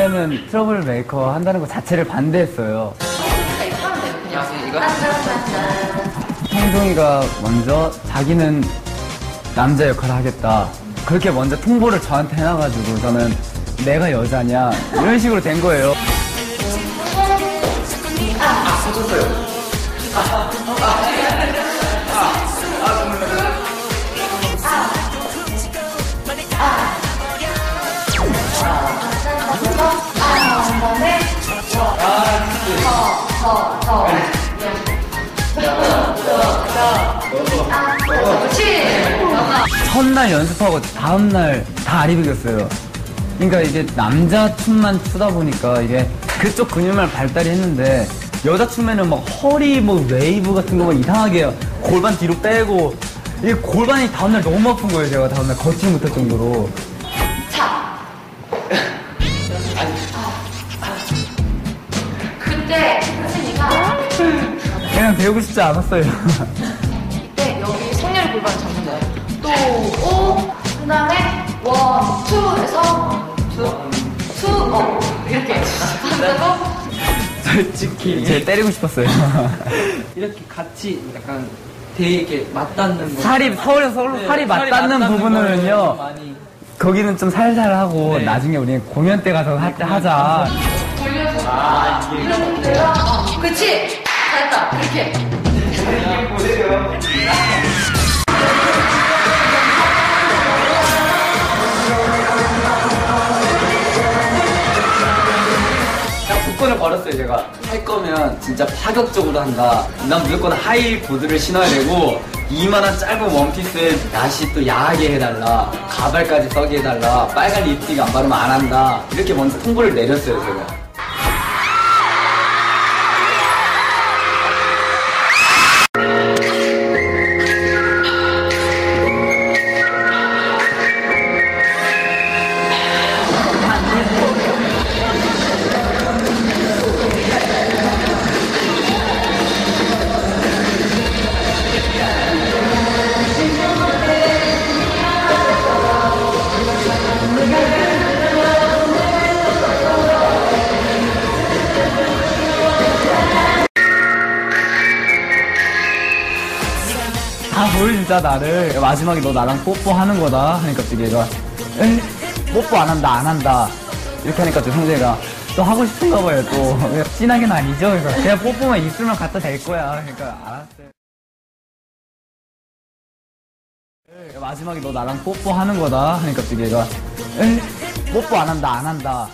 원래는 트러블 메이커 한다는 것 자체를 반대했어요. 행동이가 먼저 자기는 남자 역할을 하겠다. 그렇게 먼저 통보를 저한테 해놔가지고 저는 내가 여자냐 이런 식으로 된 거예요. 첫날 연습하고 다음날 다 아리백이었어요. 그러니까 이게 남자 춤만 추다 보니까 이게 그쪽 근육만 발달이 했는데 여자 춤에는 막 허리 뭐 웨이브 같은 거 막 이상하게 골반 뒤로 빼고 이게 골반이 다음날 너무 아픈 거예요. 제가 다음날 걷지 못할 정도로. 그냥 배우고 싶지 않았어요. 이때 여기 생렬 골반 잡는 거예요. 또 오, 그 다음에 원, 투 해서 투, 투, 어 이렇게 한다고 솔직히 제일 때리고 싶었어요. 이렇게 같이 약간 되게 맞닿는 거. 살이 서울에서 서로 네, 살이 맞닿는 부분은요. 많이 거기는 좀 살살 하고 네. 나중에 우리는 공연 때 가서 할 때 하자. 돌려서 내가 어, 그치 잘했다. 이렇게. 조건을 걸었어요 제가. 할 거면 진짜 파격적으로 한다. 난 무조건 하이 보드를 신어야 되고 이만한 짧은 원피스에 나시 또 야하게 해달라. 가발까지 써게 해달라. 빨간 립스틱 안 바르면 안 한다. 이렇게 먼저 통보를 내렸어요 제가 보여 진짜 나를. 마지막에 너 나랑 뽀뽀하는 거다 하니까 또 얘가 응? 뽀뽀 안 한다 안 한다. 이렇게 하니까 또 형제가 또 하고 싶은가 봐요 또. 진하게는 아니죠? 그래서 그냥 뽀뽀만 입술만 갖다 댈 거야. 그러니까 알았어요. 마지막에 너 나랑 뽀뽀하는 거다 하니까 또 얘가 응? 뽀뽀 안 한다 안 한다